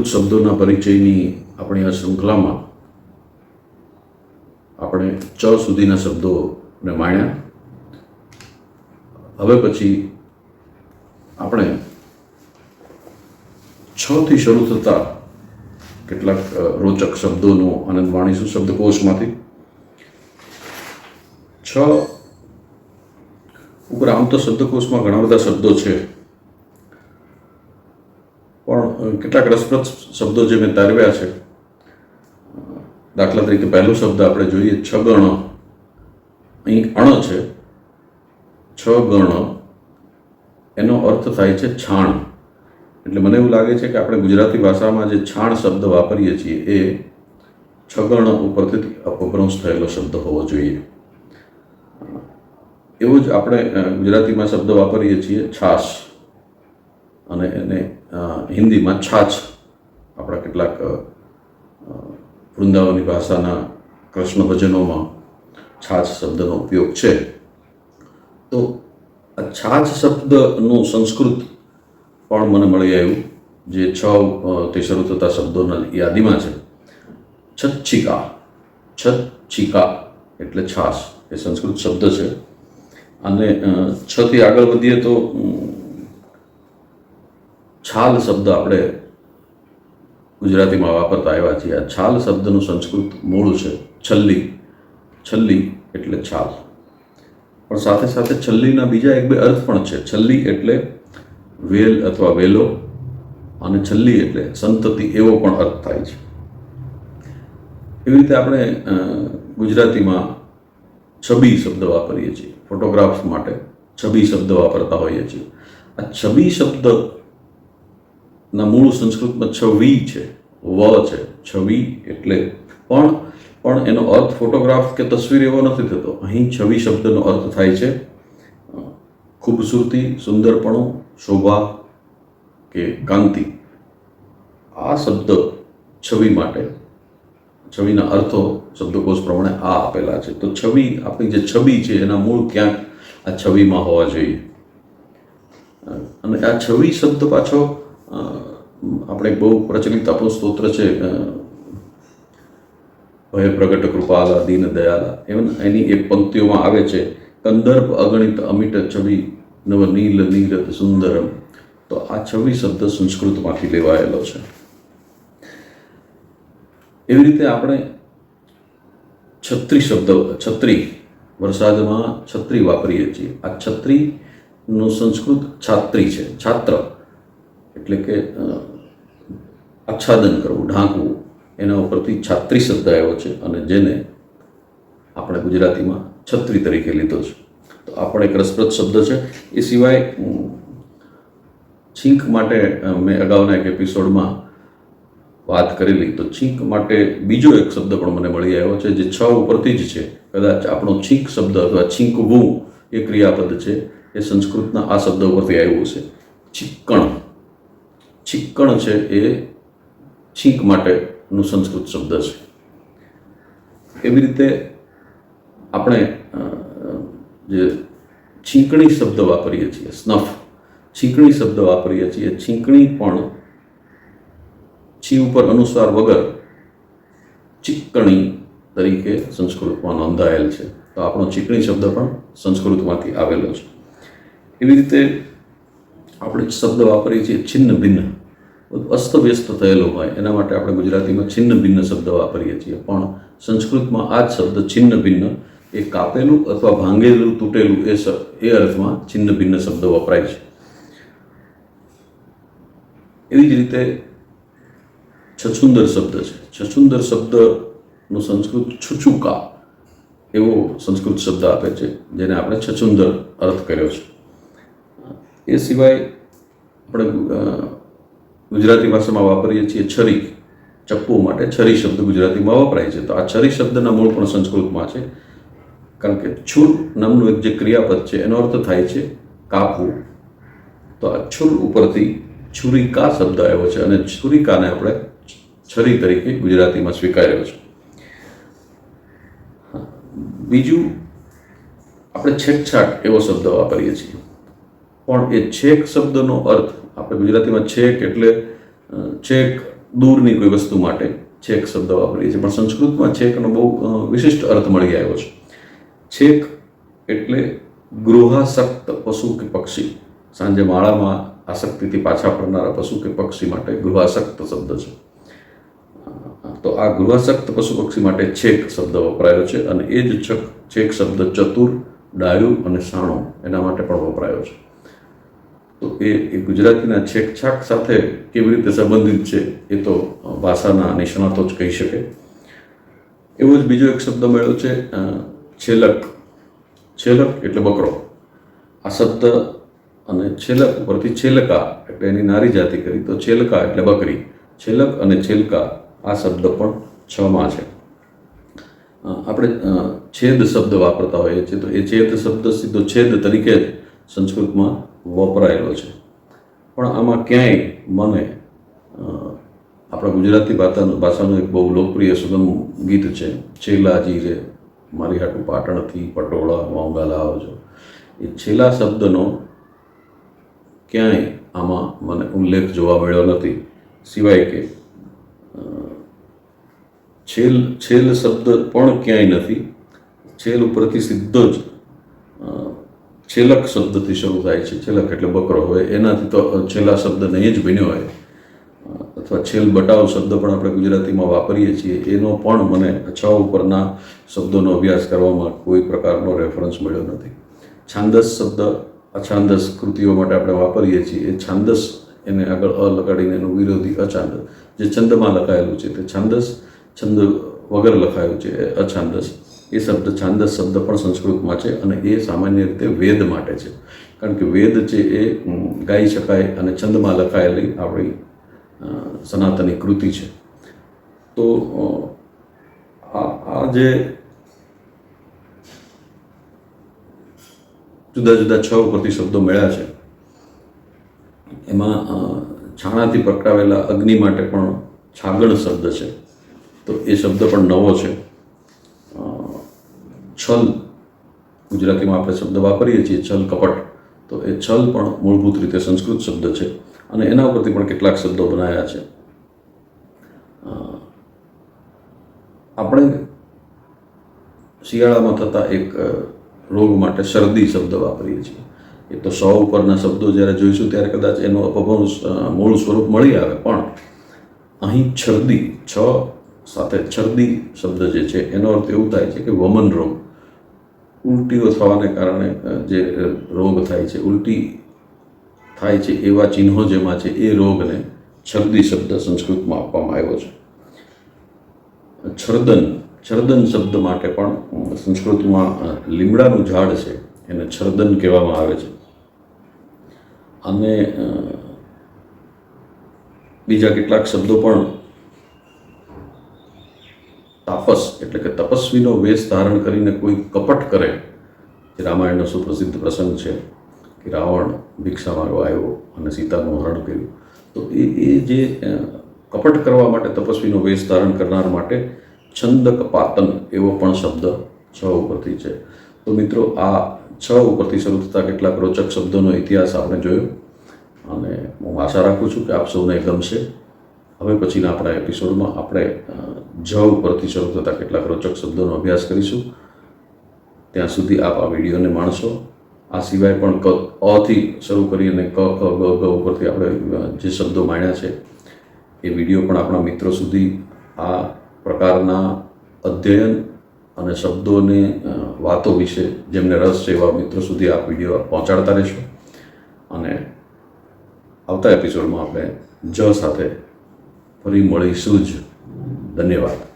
સંસ્કૃત શબ્દોના પરિચયની આપણી આ શૃંખલામાં આપણે ચ સુધીના શબ્દોને માણ્યા. હવે પછી આપણે છ થી શરૂ થતા કેટલાક રોચક શબ્દોનો આનંદ માણીશું શબ્દકોશમાંથી. છ ઉપર આમ તો શબ્દકોશમાં ઘણા બધા શબ્દો છે. કેટલાક રસપ્રદ શબ્દો જે મેં તારવ્યા છે. દાખલા તરીકે પહેલો શબ્દ આપણે જોઈએ છ ગણ અહીં અણ છે. છ ગણ એનો અર્થ થાય છે છાણ. એટલે મને એવું લાગે છે કે આપણે ગુજરાતી ભાષામાં જે છાણ શબ્દ વાપરીએ છીએ એ છગણ ઉપરથી અપભ્રંશ થયેલો શબ્દ હોવો જોઈએ. એવો જ આપણે ગુજરાતીમાં શબ્દ વાપરીએ છીએ છાશ. અને એને હિન્દીમાં છાછ. આપણા કેટલાક વૃંદાવની ભાષાના કૃષ્ણ ભજનોમાં છાછ શબ્દનો ઉપયોગ છે. તો આ છાછ શબ્દનું સંસ્કૃત પણ મને મળી આવ્યું, જે છ તે શરૂ થતા શબ્દોના યાદીમાં છે. છચ્છિકા. છચ્છિકા એટલે છાશ એ સંસ્કૃત શબ્દ છે. અને છથી આગળ વધીએ તો છાલ શબ્દ આપણે ગુજરાતીમાં વાપરતા આવ્યા છીએ. આ છાલ શબ્દનું સંસ્કૃત મૂળ છે છલ્લી. છલ્લી એટલે છાલ. પણ સાથે સાથે છલ્લીના બીજા એક બે અર્થ પણ છે. છલ્લી એટલે વેલ અથવા વેલો અને છલ્લી એટલે સંતતિ એવો પણ અર્થ થાય છે. એવી રીતે આપણે ગુજરાતીમાં છબી શબ્દ વાપરીએ છીએ. ફોટોગ્રાફ્સ માટે છબી શબ્દ વાપરતા હોઈએ છીએ. આ છબી શબ્દ ના મૂળ સંસ્કૃતમાં છવી છે, વ છે, છવી એટલે પણ પણ એનો અર્થ ફોટોગ્રાફ કે તસવીર એવો નથી થતો. અહીં છવી શબ્દનો અર્થ થાય છે ખૂબસૂરતી, સુંદરપણું, શોભા કે કાંતિ. આ શબ્દ છવી માટે, છવિના અર્થો શબ્દકોશ પ્રમાણે આ આપેલા છે. તો છવી, આપણી જે છબી છે, એના મૂળ ક્યાંક આ છવીમાં હોવા જોઈએ. અને આ છવી શબ્દ પાછો આપણે બહુ પ્રચલિત આપણું સ્તોત્ર છે ભય, પ્રગટ, કૃપાલા, દીન, દયાલા. એમ એની એક પંક્તિઓમાં આવે છે કંદર્પ અગણિત, અમિટ, છબી, નવ, નીલ નીરત સુંદરમ. તો આ છવી શબ્દ સંસ્કૃતમાંથી લેવાયેલો છે. એવી રીતે આપણે છત્રી શબ્દ, છત્રી, વરસાદમાં છત્રી વાપરીએ છીએ. આ છત્રીનું સંસ્કૃત છાત્રી છે, છાત્ર. એટલે કે આચ્છાદન કરવું, ઢાંકવું, એના ઉપરથી છાત્રી શબ્દ આવ્યો છે અને જેને આપણે ગુજરાતીમાં છત્રી તરીકે લીધો છે. તો આ પણ એક રસપ્રદ શબ્દ છે. એ સિવાય છીંક માટે મેં અગાઉના એક એપિસોડમાં વાત કરેલી. તો છીંક માટે બીજો એક શબ્દ પણ મને મળી આવ્યો છે, જે છ ઉપરથી જ છે. કદાચ આપણો છીંક શબ્દ અથવા છીંકવું એ ક્રિયાપદ છે. એ સંસ્કૃતના આ શબ્દ ઉપરથી આવ્યું છે છીક્કણ. છીક્કણ છે એ છીંક માટેનું સંસ્કૃત શબ્દ છે. એવી રીતે આપણે જે છીંકણી શબ્દ વાપરીએ છીએ, સ્નફ છીંકણી શબ્દ વાપરીએ છીએ છીંકણી પણ છી ઉપર અનુસ્વાર વગર ચીકણી તરીકે સંસ્કૃતમાં નોંધાયેલ છે. તો આપણો ચીકણી શબ્દ પણ સંસ્કૃતમાંથી આવેલો છે. એવી રીતે આપણે શબ્દ વાપરીએ છીએ છિન્ન ભિન્ન. અસ્તવ્યસ્ત થયેલો હોય, એના માટે આપણે ગુજરાતીમાં છિન્ન ભિન્ન શબ્દ વાપરીએ છીએ. પણ સંસ્કૃતમાં આ જ શબ્દ છિન્ન ભિન્ન, એ કાપેલું અથવા ભાંગેલું, તૂટેલું, એ એ અર્થમાં છિન્ન ભિન્ન શબ્દ વપરાય છે. એવી જ રીતે છછુંદર શબ્દ છે. છછુંદર શબ્દનું સંસ્કૃત છુચુકા એવો સંસ્કૃત શબ્દ આપે છે, જેને આપણે છછુંદર અર્થ કર્યો છે. એ સિવાય આપણે ગુજરાતી ભાષામાં વાપરીએ છીએ છરી, ચપ્પુ માટે. છરી શબ્દ ગુજરાતીમાં વપરાય છે. તો આ છરી શબ્દના મૂળ પણ સંસ્કૃતમાં છે. કારણ કે છુર નામનું એક જે ક્રિયાપદ છે, એનો અર્થ થાય છે કાપવું. તો આ છુર ઉપરથી છુરિકા શબ્દ આવ્યો છે અને છુરિકાને આપણે છરી તરીકે ગુજરાતીમાં સ્વીકાર્યો છે. બીજું આપણે છેટછાટ એવો શબ્દ વાપરીએ છીએ. પણ એ છેક શબ્દનો અર્થ આપણે ગુજરાતીમાં છેક એટલે છેક દૂરની કોઈ વસ્તુ માટે છેક શબ્દ વાપરીએ છીએ. પણ સંસ્કૃતમાં છેકનો બહુ વિશિષ્ટ અર્થ મળી આવ્યો છે. છેક એટલે ગૃહાસક્ત પશુ કે પક્ષી. સાંજે માળામાં આસક્તિથી પાછા ફરનારા પશુ કે પક્ષી માટે ગૃહાસક્ત શબ્દ છે. તો આ ગૃહાસક્ત પશુ પક્ષી માટે છેક શબ્દ વપરાયો છે અને એ જ છક, છેક શબ્દ ચતુર, ડાયું અને સાણો એના માટે પણ વપરાયો છે. તો એ એ ગુજરાતીના છેકછાક સાથે કેવી રીતે સંબંધિત છે એ તો ભાષાના નિષ્ણાતો જ કહી શકે. એવો જ બીજો એક શબ્દ મળ્યો છે છેલક. છેલક એટલે બકરો. આ શબ્દ અને છેલક ઉપરથી છેલકા એટલે એની નારી જાતિ કરી, તો છેલકા એટલે બકરી. છેલક અને છેલકા આ શબ્દ પણ છમાં છે. આપણે છેદ શબ્દ વાપરતા હોઈએ છીએ, તો એ છેદ શબ્દ સીધો છેદ તરીકે જ સંસ્કૃતમાં વપરાયેલો છે. પણ આમાં ક્યાંય મને આપણા ગુજરાતી ભાષાનું ભાષાનું એક બહુ લોકપ્રિય સુગમ ગીત છે, છેલાજી રે, મારી હાટું પાટણથી પટોળા મોંઘા લાવજો એ છેલ્લા શબ્દનો ક્યાંય આમાં મને ઉલ્લેખ જોવા મળ્યો નથી. સિવાય કે છેલ છેલ શબ્દ પણ ક્યાંય નથી. છેલ ઉપરથી સીધો જ છેલક શબ્દથી શરૂ થાય છે છેલક એટલે બકરો હોય, એનાથી તો છેલ્લા શબ્દ નહીં જ બન્યો હોય. અથવા છેલ બટાવ શબ્દ પણ આપણે ગુજરાતીમાં વાપરીએ છીએ, એનો પણ મને છ ઉપરના શબ્દોનો અભ્યાસ કરવામાં કોઈ પ્રકારનો રેફરન્સ મળ્યો નથી. છાંદસ શબ્દ, અછાંદસ કૃતિઓ માટે આપણે વાપરીએ છીએ, એ છાંદસ એને આગળ અ લગાડીને એનું વિરોધી અછાંદ, જે છંદમાં લખાયેલું છે. તે છાંદસ, છંદ વગર લખાયું છે, એ અછાંદસ. એ શબ્દ છાંદસ શબ્દ પણ સંસ્કૃતમાં છે અને એ સામાન્ય રીતે વેદ માટે છે. કારણ કે વેદ છે એ ગાઈ શકાય અને છંદમાં લખાયેલી આપણી સનાતની કૃતિ છે. તો આ જે જુદા જુદા છ ઉપરથી શબ્દો મળ્યા છે, એમાં છાણાથી પ્રગટાવેલા અગ્નિ માટે પણ છાગણ શબ્દ છે. તો એ શબ્દ પણ નવો છે. છલ ગુજરાતીમાં આપણે શબ્દ વાપરીએ છીએ છલ કપટ. તો એ છલ પણ મૂળભૂત રીતે સંસ્કૃત શબ્દ છે. અને એના ઉપરથી પણ કેટલાક શબ્દો બનાવ્યા છે. આપણે શિયાળામાં થતા એક રોગ માટે શરદી શબ્દ વાપરીએ છીએ. એ તો સો ઉપરના શબ્દો જ્યારે જોઈશું ત્યારે કદાચ એનો અપભવ અ, મૂળ સ્વરૂપ મળી આવે. પણ અહીં છરદી છ સાથે છરદી શબ્દ જે છે એનો અર્થ એવું થાય છે કે વમન રોગ ઉલટીઓ થવાને કારણે જે રોગ થાય છે, ઉલટી થાય છે એવા ચિહ્નો જેમાં છે, એ રોગને છરદી શબ્દ સંસ્કૃતમાં આપવામાં આવ્યો છે. છરદન છરદન શબ્દ માટે પણ સંસ્કૃતમાં લીમડાનું ઝાડ છે, એને છરદન કહેવામાં આવે છે. અને બીજા કેટલાક શબ્દો પણ તાપસ, એટલે કે તપસ્વીનો વેશ ધારણ કરીને કોઈ કપટ કરે, જે રામાયણનો સુપ્રસિદ્ધ પ્રસંગ છે, કે રાવણ ભિક્ષા માંગવા આવ્યો અને સીતાનું હરણ કર્યું. તો એ એ જે કપટ કરવા માટે, તપસ્વીનો વેશ ધારણ કરનાર માટે છંદક પાતન એવો પણ શબ્દ છ ઉપરથી છે. તો મિત્રો, આ છ ઉપરથી શરૂ થતા કેટલાક રોચક શબ્દોનો ઇતિહાસ આપણે જોયો. અને હું આશા રાખું છું કે આપ સૌને ગમશે. હવે પછીના આપણા એપિસોડમાં આપણે જ ઉપરથી શરૂ થતા કેટલાક રોચક શબ્દોનો અભ્યાસ કરીશું. ત્યાં સુધી આપ આ વિડીયોને માણશો. આ સિવાય પણ ક અથી શરૂ કરીને ક, ખ, ગ ગ ઉપરથી આપણે જે શબ્દો માણ્યા છે, એ વીડિયો પણ આપણા મિત્રો સુધી આ પ્રકારના અધ્યયન અને શબ્દોની વાતો વિશે જેમને રસ છે એવા મિત્રો સુધી આ વીડિયો પહોંચાડતા રહેશો. અને આવતા એપિસોડમાં આપણે જ સાથે ફરી મળીશું જ. ધન્યવાદ.